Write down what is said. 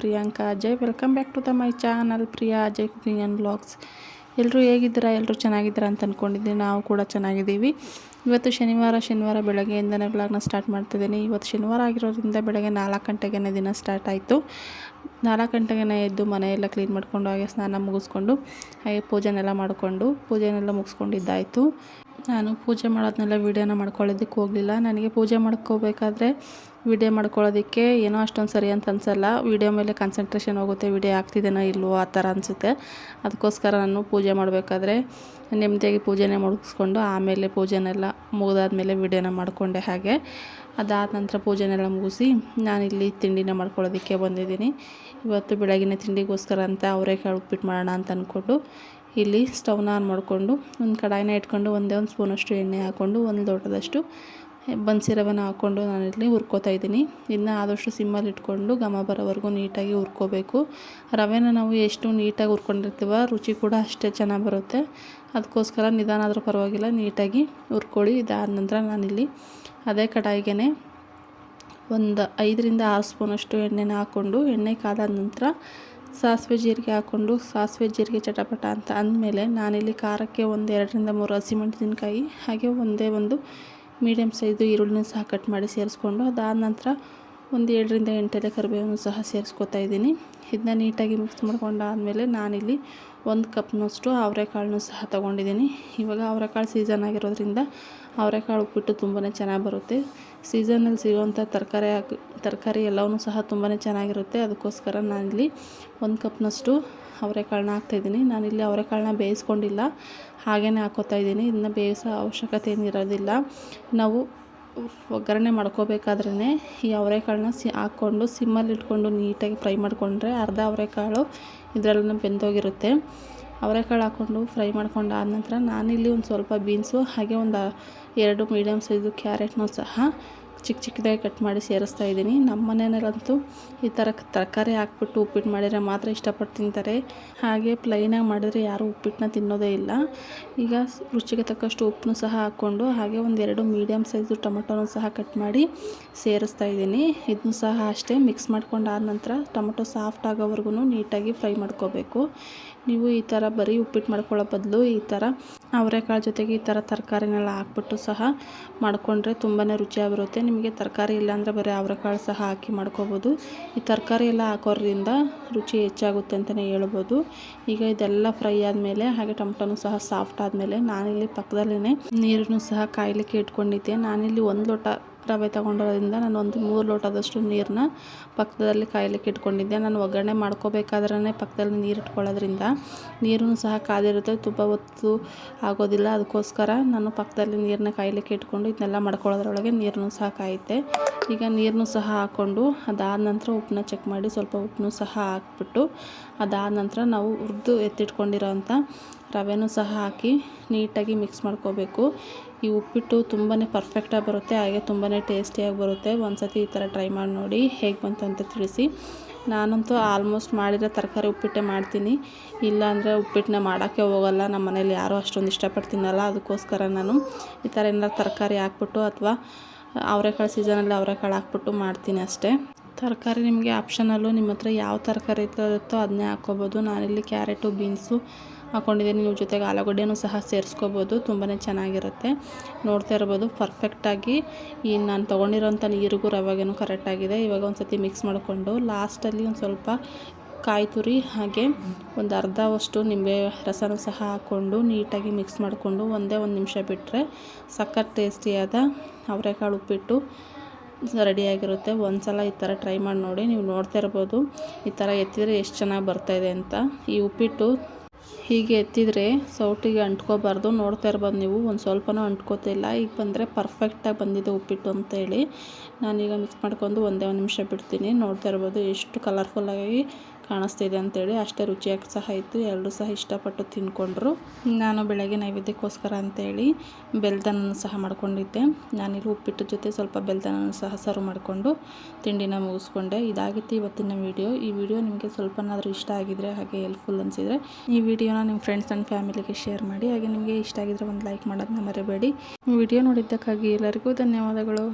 Priyanka. Ajay welcome back to the my channel Priya Ajay cooking and blogs ಎಲ್ಲರೂ ಹೇಗಿದ್ದೀರಾ? ಎಲ್ಲರೂ ಚೆನ್ನಾಗಿದ್ದೀರಾ ಅಂತ ಅಂದ್ಕೊಂಡಿದ್ದೀನಿ ನಾವು ಕೂಡ ಚೆನ್ನಾಗಿದ್ದೀವಿ. ಇವತ್ತು ಶನಿವಾರ ಶನಿವಾರ ಬೆಳಗ್ಗೆಯಿಂದನೇ ಬ್ಲಾಗ್ನ ಸ್ಟಾರ್ಟ್ ಮಾಡ್ತಿದ್ದೀನಿ. ಇವತ್ತು ಶನಿವಾರ ಆಗಿರೋದ್ರಿಂದ ಬೆಳಗ್ಗೆ ನಾಲ್ಕು ಗಂಟೆಗೇ ದಿನ ಸ್ಟಾರ್ಟ್ ಆಯಿತು. ನಾಲ್ಕು ಗಂಟೆಗೆ ಎದ್ದು ಮನೆಯೆಲ್ಲ ಕ್ಲೀನ್ ಮಾಡಿಕೊಂಡು ಹಾಗೆ ಸ್ನಾನ ಮುಗಿಸ್ಕೊಂಡು, ಹಾಗೆ ಪೂಜೆನೆಲ್ಲ ಮಾಡಿಕೊಂಡು, ಪೂಜೆನೆಲ್ಲ ಮುಗಿಸ್ಕೊಂಡಿದ್ದಾಯಿತು. ನಾನು ಪೂಜೆ ಮಾಡೋದನ್ನೆಲ್ಲ ವೀಡಿಯೋನ ಮಾಡ್ಕೊಳ್ಳೋದಕ್ಕೆ ಹೋಗಲಿಲ್ಲ. ನನಗೆ ಪೂಜೆ ಮಾಡ್ಕೋಬೇಕಾದ್ರೆ ವೀಡಿಯೋ ಮಾಡ್ಕೊಳ್ಳೋದಕ್ಕೆ ಏನೋ ಅಷ್ಟೊಂದು ಸರಿ ಅಂತ ಅನ್ಸಲ್ಲ. ವೀಡಿಯೋ ಮೇಲೆ ಕಾನ್ಸಂಟ್ರೇಷನ್ ಹೋಗುತ್ತೆ, ವಿಡಿಯೋ ಆಗ್ತಿದ್ದೇನೋ ಇಲ್ವೋ ಆ ಥರ ಅನಿಸುತ್ತೆ. ಅದಕ್ಕೋಸ್ಕರ ನಾನು ಪೂಜೆ ಮಾಡಬೇಕಾದ್ರೆ ನೆಮ್ಮದಿಯಾಗಿ ಪೂಜೆನೇ ಮುಗಿಸ್ಕೊಂಡು ಆಮೇಲೆ ಪೂಜೆನೆಲ್ಲ ಮುಗಿದಾದ್ಮೇಲೆ ವೀಡಿಯೋನ ಮಾಡಿಕೊಂಡೆ ಹಾಗೆ. ಅದಾದ ನಂತರ ಪೂಜೆನೆಲ್ಲ ಮುಗಿಸಿ ನಾನಿಲ್ಲಿ ತಿಂಡಿನ ಮಾಡ್ಕೊಳ್ಳೋದಕ್ಕೆ ಬಂದಿದ್ದೀನಿ. ಇವತ್ತು ಬೆಳಗಿನ ತಿಂಡಿಗೋಸ್ಕರ ಅಂತ ಅವರೇ ಉಪ್ಪಿಟ್ಟು ಮಾಡೋಣ ಅಂತ ಅಂದ್ಕೊಂಡು ಇಲ್ಲಿ ಸ್ಟವ್ನ ಆನ್ ಮಾಡಿಕೊಂಡು ಒಂದು ಕಡಾಯಿನ ಇಟ್ಕೊಂಡು ಒಂದೇ ಒಂದು ಸ್ಪೂನಷ್ಟು ಎಣ್ಣೆ ಹಾಕ್ಕೊಂಡು ಒಂದು ಲೋಟದಷ್ಟು ಬನ್ಸಿ ರವೆನ ಹಾಕ್ಕೊಂಡು ನಾನಿಲ್ಲಿ ಹುರ್ಕೋತಾ ಇದ್ದೀನಿ. ಇದನ್ನ ಆದಷ್ಟು ಸಿಮ್ಮಲ್ಲಿ ಇಟ್ಕೊಂಡು ಘಮ ಬರೋವರೆಗೂ ನೀಟಾಗಿ ಹುರ್ಕೋಬೇಕು. ರವೆನ ನಾವು ಎಷ್ಟು ನೀಟಾಗಿ ಹುರ್ಕೊಂಡಿರ್ತೀವ ರುಚಿ ಕೂಡ ಅಷ್ಟೇ ಚೆನ್ನಾಗಿ ಬರುತ್ತೆ. ಅದಕ್ಕೋಸ್ಕರ ನಿಧಾನ ಆದರೂ ಪರವಾಗಿಲ್ಲ, ನೀಟಾಗಿ ಹುರ್ಕೊಳ್ಳಿ. ಇದಾದ ನಂತರ ನಾನಿಲ್ಲಿ ಅದೇ ಕಡಾಯಿಗೆ ಒಂದು ಐದರಿಂದ ಆರು ಸ್ಪೂನಷ್ಟು ಎಣ್ಣೆನ ಹಾಕ್ಕೊಂಡು ಎಣ್ಣೆ ಕಾದಾದ ನಂತರ ಸಾಸಿವೆ ಜೀರಿಗೆ ಹಾಕ್ಕೊಂಡು ಸಾಸಿವೆ ಜೀರಿಗೆ ಚಟಪಟ ಅಂತ ಅಂದಮೇಲೆ ನಾನಿಲ್ಲಿ ಖಾರಕ್ಕೆ ಒಂದು ಎರಡರಿಂದ ಮೂರು ಹಸಿಮೆಣಸಿನ್ಕಾಯಿ ಹಾಗೆ ಒಂದೇ ಒಂದು ಮೀಡಿಯಮ್ ಸೈಜು ಈರುಳ್ಳಿನ ಸಹ ಕಟ್ ಮಾಡಿ ಸೇರಿಸ್ಕೊಂಡು ಅದಾದ ನಂತರ ಒಂದು ಏಳರಿಂದ ಎಂಟೆಲೆ ಕರಿಬೇವನ್ನು ಸಹ ಸೇರಿಸ್ಕೊತಾ ಇದ್ದೀನಿ. ಇದನ್ನ ನೀಟಾಗಿ ಮಿಕ್ಸ್ ಮಾಡ್ಕೊಂಡಾದಮೇಲೆ ನಾನಿಲ್ಲಿ ಒಂದು ಕಪ್ನಷ್ಟು ಅವರೆಕಾಳನ್ನು ಸಹ ತೊಗೊಂಡಿದ್ದೀನಿ. ಇವಾಗ ಅವರೆಕಾಳು ಸೀಸನ್ ಆಗಿರೋದ್ರಿಂದ ಅವರೆಕಾಳು ಉಪ್ಪಿಟ್ಟು ತುಂಬಾ ಚೆನ್ನಾಗಿ ಬರುತ್ತೆ. ಸೀಸನಲ್ಲಿ ಸಿಗುವಂಥ ತರಕಾರಿ ಹಾಕಿ, ತರಕಾರಿ ಎಲ್ಲವೂ ಸಹ ತುಂಬಾ ಚೆನ್ನಾಗಿರುತ್ತೆ. ಅದಕ್ಕೋಸ್ಕರ ನಾನಿಲ್ಲಿ ಒಂದು ಕಪ್ನಷ್ಟು ಅವರೆಕಾಳನ್ನ ಹಾಕ್ತಾಯಿದ್ದೀನಿ ನಾನಿಲ್ಲಿ ಅವರೆಕಾಳನ್ನ ಬೇಯಿಸ್ಕೊಂಡಿಲ್ಲ. ಹಾಗೇ ಹಾಕೋತಾ ಇದ್ದೀನಿ. ಇದನ್ನ ಬೇಯಿಸೋ ಅವಶ್ಯಕತೆ ಏನಿರೋದಿಲ್ಲ. ನಾವು ಒಗ್ಗರಣೆ ಮಾಡ್ಕೋಬೇಕಾದ್ರೇ ಈ ಅವರೆಕಾಳನ್ನ ಸಿ, ಹಾಕ್ಕೊಂಡು ಸಿಮ್ಮಲ್ಲಿ ಇಟ್ಕೊಂಡು ನೀಟಾಗಿ ಫ್ರೈ ಮಾಡಿಕೊಂಡ್ರೆ ಅರ್ಧ ಅವರೆಕಾಳು ಇದರಲ್ಲೂ ಬೆಂದೋಗಿರುತ್ತೆ. ಅವರೆಕಾಳು ಹಾಕ್ಕೊಂಡು ಫ್ರೈ ಮಾಡ್ಕೊಂಡು ಆದ ನಂತರ ನಾನಿಲ್ಲಿ ಒಂದು ಸ್ವಲ್ಪ ಬೀನ್ಸು ಹಾಗೆ ಒಂದು ಎರಡು ಮೀಡಿಯಮ್ ಸೈಜು ಕ್ಯಾರೆಟ್ನೂ ಸಹ ಚಿಕ್ಕ ಚಿಕ್ಕದಾಗಿ ಕಟ್ ಮಾಡಿ ಸೇರಿಸ್ತಾ ಇದ್ದೀನಿ. ನಮ್ಮ ಮನೆಯಲ್ಲಂತೂ ಈ ಥರ ತರಕಾರಿ ಹಾಕ್ಬಿಟ್ಟು ಉಪ್ಪಿಟ್ಟು ಮಾಡಿದರೆ ಮಾತ್ರ ಇಷ್ಟಪಟ್ಟು ತಿಂತಾರೆ. ಹಾಗೆ ಪ್ಲೈನಾಗಿ ಮಾಡಿದರೆ ಯಾರೂ ಉಪ್ಪಿಟ್ಟನ್ನ ತಿನ್ನೋದೇ ಇಲ್ಲ. ಈಗ ರುಚಿಗೆ ತಕ್ಕಷ್ಟು ಉಪ್ಪನ್ನು ಸಹ ಹಾಕ್ಕೊಂಡು ಹಾಗೆ ಒಂದೆರಡು ಮೀಡಿಯಮ್ ಸೈಜು ಟೊಮೊಟೊನೂ ಸಹ ಕಟ್ ಮಾಡಿ ಸೇರಿಸ್ತಾ ಇದ್ದೀನಿ. ಇದನ್ನು ಸಹ ಅಷ್ಟೇ ಮಿಕ್ಸ್ ಮಾಡ್ಕೊಂಡು ಆದ ನಂತರ ಟೊಮೊಟೊ ಸಾಫ್ಟ್ ಆಗೋವರೆಗೂ ನೀಟಾಗಿ ಫ್ರೈ ಮಾಡ್ಕೋಬೇಕು. ನೀವು ಈ ಥರ ಬರೀ ಉಪ್ಪಿಟ್ಟು ಮಾಡ್ಕೊಳ್ಳೋ ಬದಲು ಈ ಥರ ಅವರೆಕಾಳು ಜೊತೆಗೆ ಈ ಥರ ತರಕಾರಿನೆಲ್ಲ ಹಾಕ್ಬಿಟ್ಟು ಸಹ ಮಾಡಿಕೊಂಡ್ರೆ ತುಂಬಾ ರುಚಿಯಾಗಿರುತ್ತೆ. ನಿಮಗೆ ತರಕಾರಿ ಇಲ್ಲಾಂದರೆ ಬರೀ ಅವರೆಕಾಳು ಸಹ ಹಾಕಿ ಮಾಡ್ಕೋಬೋದು. ಈ ತರಕಾರಿ ಎಲ್ಲ ಹಾಕೋದ್ರಿಂದ ರುಚಿ ಹೆಚ್ಚಾಗುತ್ತೆ ಅಂತಲೇ ಹೇಳ್ಬೋದು. ಈಗ ಇದೆಲ್ಲ ಫ್ರೈ ಆದಮೇಲೆ ಹಾಗೆ ಟೊಮಟೊನೂ ಸಹ ಸಾಫ್ಟ್ ಆದಮೇಲೆ ನಾನಿಲ್ಲಿ ಪಕ್ಕದಲ್ಲೇ ನೀರನ್ನು ಸಹ ಕಾಯಲಿಕ್ಕೆ ಇಟ್ಕೊಂಡಿದ್ದೆ. ನಾನಿಲ್ಲಿ ಒಂದು ಲೋಟ ರವೆ ತೊಗೊಂಡಿರೋದ್ರಿಂದ ನಾನು ಒಂದು ಮೂರು ಲೋಟದಷ್ಟು ನೀರನ್ನ ಪಕ್ಕದಲ್ಲಿ ಕಾಯಲಿಕ್ಕೆ ಇಟ್ಕೊಂಡಿದ್ದೆ. ನಾನು ಒಗ್ಗರಣೆ ಮಾಡ್ಕೋಬೇಕಾದ್ರೇ ಪಕ್ಕದಲ್ಲಿ ನೀರು ಇಟ್ಕೊಳ್ಳೋದ್ರಿಂದ ನೀರೂ ಸಹ ಕಾದಿರುತ್ತೆ. ತುಂಬ ಹೊತ್ತು ಆಗೋದಿಲ್ಲ. ಅದಕ್ಕೋಸ್ಕರ ನಾನು ಪಕ್ಕದಲ್ಲಿ ನೀರನ್ನ ಕಾಯಲಿಕ್ಕೆ ಇಟ್ಕೊಂಡು ಇದನ್ನೆಲ್ಲ ಮಾಡ್ಕೊಳ್ಳೋದ್ರೊಳಗೆ ನೀರನ್ನು ಸಹ ಕಾಯುತ್ತೆ. ಈಗ ನೀರನ್ನು ಸಹ ಹಾಕ್ಕೊಂಡು ಅದಾದ ನಂತರ ಉಪ್ಪನ್ನ ಚೆಕ್ ಮಾಡಿ ಸ್ವಲ್ಪ ಉಪ್ಪನ್ನು ಸಹ ಹಾಕ್ಬಿಟ್ಟು ಅದಾದ ನಂತರ ನಾವು ಹುರಿದು ಎತ್ತಿಟ್ಕೊಂಡಿರೋ ಅಂಥ ರವೆನೂ ಸಹ ಹಾಕಿ ನೀಟಾಗಿ ಮಿಕ್ಸ್ ಮಾಡ್ಕೋಬೇಕು. ಈ ಉಪ್ಪಿಟ್ಟು ತುಂಬಾ ಪರ್ಫೆಕ್ಟಾಗಿ ಬರುತ್ತೆ, ಹಾಗೆ ತುಂಬಾ ಟೇಸ್ಟಿಯಾಗಿ ಬರುತ್ತೆ. ಒಂದು ಸತಿ ಈ ಥರ ಟ್ರೈ ಮಾಡಿ ನೋಡಿ ಹೇಗೆ ಬಂತು ಅಂತ ತಿಳಿಸಿ. ನಾನಂತೂ ಆಲ್ಮೋಸ್ಟ್ ಮಾಡಿರೋ ತರಕಾರಿ ಉಪ್ಪಿಟ್ಟೆ ಮಾಡ್ತೀನಿ. ಇಲ್ಲಾಂದರೆ ಉಪ್ಪಿಟ್ಟನ್ನ ಮಾಡೋಕ್ಕೆ ಹೋಗಲ್ಲ, ನಮ್ಮ ಮನೇಲಿ ಯಾರೂ ಅಷ್ಟೊಂದು ಇಷ್ಟಪಡ್ತೀನಲ್ಲ, ಅದಕ್ಕೋಸ್ಕರ ನಾನು ಈ ಥರ ಏನಾರು ತರಕಾರಿ ಹಾಕ್ಬಿಟ್ಟು ಅಥವಾ ಅವರೆಕಾಳು ಸೀಸನಲ್ಲಿ ಅವರೆಕಾಳು ಹಾಕ್ಬಿಟ್ಟು ಮಾಡ್ತೀನಿ ಅಷ್ಟೇ. ತರಕಾರಿ ನಿಮಗೆ ಆಪ್ಷನಲ್ಲೂ ನಿಮ್ಮ ಹತ್ರ ಯಾವ ತರಕಾರಿ ಇರುತ್ತೋ ಅದನ್ನೇ ಹಾಕ್ಕೋಬೋದು. ನಾನಿಲ್ಲಿ ಕ್ಯಾರೆಟು, ಬೀನ್ಸು ಹಾಕ್ಕೊಂಡಿದ್ದೀನಿ ನೀವು ಜೊತೆಗೆ ಆಲೂಗಡ್ಡೆನೂ ಸಹ ಸೇರಿಸ್ಕೋಬೋದು. ತುಂಬಾ ಚೆನ್ನಾಗಿರುತ್ತೆ. ನೋಡ್ತಾ ಇರ್ಬೋದು. ಪರ್ಫೆಕ್ಟಾಗಿ ಈ ನಾನು ತೊಗೊಂಡಿರೋಂಥ ನೀರಿಗೂ ರವಾಗೇನು ಕರೆಕ್ಟಾಗಿದೆ ಇವಾಗ ಒಂದು ಸತಿ ಮಿಕ್ಸ್ ಮಾಡಿಕೊಂಡು ಲಾಸ್ಟಲ್ಲಿ ಒಂದು ಸ್ವಲ್ಪ ಕಾಯಿ ತುರಿ ಹಾಗೆ ಒಂದು ಅರ್ಧವಷ್ಟು ನಿಂಬೆ ರಸನೂ ಸಹ ಹಾಕ್ಕೊಂಡು ನೀಟಾಗಿ ಮಿಕ್ಸ್ ಮಾಡಿಕೊಂಡು ಒಂದೇ ಒಂದು ನಿಮಿಷ ಬಿಟ್ಟರೆ ಸಖತ್ ಟೇಸ್ಟಿಯಾದ ಅವರೆಕಾಳು ಉಪ್ಪಿಟ್ಟು ರೆಡಿಯಾಗಿರುತ್ತೆ ಒಂದು ಸಲ ಈ ಥರ ಟ್ರೈ ಮಾಡಿ ನೋಡಿ. ನೀವು ನೋಡ್ತಾ ಇರ್ಬೋದು. ಈ ಥರ ಎತ್ತಿದರೆ ಎಷ್ಟು ಚೆನ್ನಾಗಿ ಬರ್ತಾಯಿದೆ ಅಂತ. ಈ ಉಪ್ಪಿಟ್ಟು ಹೀಗೆ ಎತ್ತಿದರೆ ಸೌಟಿಗೆ ಅಂಟ್ಕೋಬಾರ್ದು. ನೋಡ್ತಾ ಇರ್ಬೋದು ನೀವು. ಒಂದು ಸ್ವಲ್ಪನೂ ಅಂಟ್ಕೋತಿಲ್ಲ ಈಗ ಬಂದರೆ ಪರ್ಫೆಕ್ಟಾಗಿ ಬಂದಿದೆ ಉಪ್ಪಿಟ್ಟು ಅಂತೇಳಿ ನಾನೀಗ ಮಿಕ್ಸ್ ಮಾಡ್ಕೊಂಡು ಒಂದೇ ಒಂದು ನಿಮಿಷ ಬಿಡ್ತೀನಿ. ನೋಡ್ತಾ ಇರ್ಬೋದು ಎಷ್ಟು ಕಲರ್ಫುಲ್ಲಾಗಿ ಕಾಣಿಸ್ತಿದೆ ಅಂತೇಳಿ ಅಷ್ಟೇ ರುಚಿಯಾಗಿ ಸಹ ಇತ್ತು. ಎಲ್ಲರೂ ಸಹ ಇಷ್ಟಪಟ್ಟು ತಿನ್ಕೊಂಡ್ರು ನಾನು ಬೆಳಗ್ಗೆ ನೈವೇದ್ಯಕ್ಕೋಸ್ಕರ ಅಂತೇಳಿ ಬೆಲ್ದನನ್ನು ಸಹ ಮಾಡ್ಕೊಂಡಿದ್ದೆ. ನಾನಿಲ್ಲಿ ಉಪ್ಪಿಟ್ಟು ಜೊತೆ ಸ್ವಲ್ಪ ಬೆಲ್ದನನ್ನು ಸಹ ಸರ್ವ್ ಮಾಡಿಕೊಂಡು ತಿಂಡಿನ ಮುಗಿಸ್ಕೊಂಡೆ. ಇದಾಗಿತ್ತು ಇವತ್ತಿನ ವೀಡಿಯೋ. ಈ ವಿಡಿಯೋ ನಿಮಗೆ ಸ್ವಲ್ಪನಾದರೂ ಇಷ್ಟ ಆಗಿದ್ರೆ ಹಾಗೆ ಹೆಲ್ಪ್ಫುಲ್ ಅನಿಸಿದರೆ ಈ ವಿಡಿಯೋನ ನಿಮ್ಮ ಫ್ರೆಂಡ್ಸ್ ಆ್ಯಂಡ್ ಫ್ಯಾಮಿಲಿಗೆ ಶೇರ್ ಮಾಡಿ. ಹಾಗೆ ನಿಮಗೆ ಇಷ್ಟ ಆಗಿದ್ರೆ ಒಂದು ಲೈಕ್ ಮಾಡೋದನ್ನ ಮರಿಬೇಡಿ. ವಿಡಿಯೋ ನೋಡಿದ್ದಕ್ಕಾಗಿ ಎಲ್ಲರಿಗೂ ಧನ್ಯವಾದಗಳು.